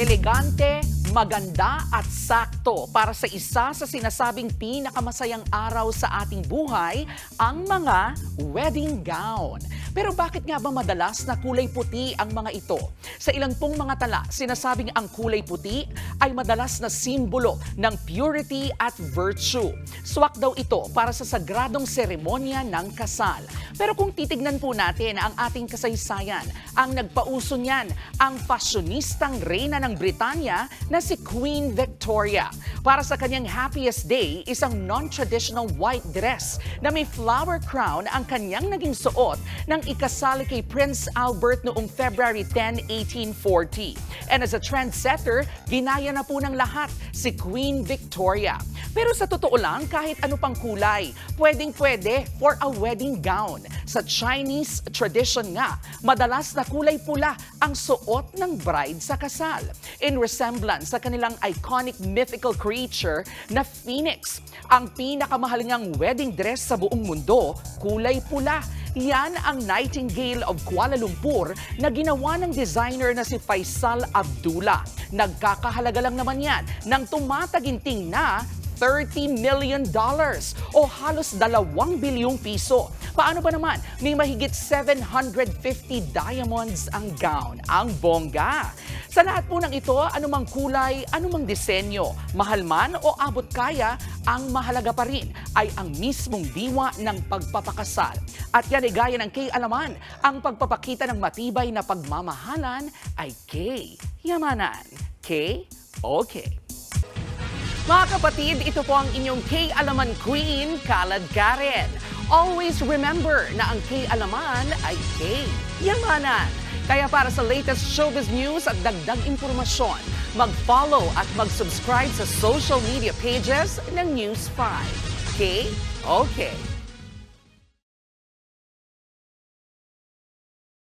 Elegante, maganda at sakto para sa isa sa sinasabing pinakamasayang araw sa ating buhay, ang mga wedding gown. Pero bakit nga ba madalas na kulay puti ang mga ito? Sa ilan pong mga tala, sinasabing ang kulay puti ay madalas na simbolo ng purity at virtue. Swak daw ito para sa sagradong seremonya ng kasal. Pero kung titignan po natin ang ating kasaysayan, ang nagpauso niyan, ang fashionistang reyna ng Britanya na si Queen Victoria. Para sa kanyang happiest day, isang non-traditional white dress na may flower crown ang kanyang naging suot ng ikasali kay Prince Albert noong February 10, 1840. And as a trendsetter, ginaya na po ng lahat si Queen Victoria. Pero sa totoo lang, kahit ano pang kulay, pwedeng-pwede for a wedding gown. Sa Chinese tradition nga, madalas na kulay pula ang suot ng bride sa kasal. In resemblance sa kanilang iconic mythical creature na phoenix. Ang pinakamahal ngang wedding dress sa buong mundo, kulay pula. Yan ang Nightingale of Kuala Lumpur na ginawa ng designer na si Faisal Abdullah. Nagkakahalaga lang naman yan ng tumataginting na 30 million dollars o halos 2 bilyong piso. Paano ba naman? May mahigit 750 diamonds ang gown. Ang bongga. Sa lahat po ng ito, anumang kulay, anumang disenyo, mahal man o abot kaya, ang mahalaga pa rin ay ang mismong diwa ng pagpapakasal. At yan ay gaya ng kay Alaman, ang pagpapakita ng matibay na pagmamahalan ay kay Yamanan. Kay? Okay. Mga kapatid, ito po ang inyong K-Alaman Queen, Kalad Karen. Always remember na ang K-Alaman ay K-Yamanan. Kaya para sa latest showbiz news at dagdag impormasyon, mag-follow at mag-subscribe sa social media pages ng News 5. K? Okay.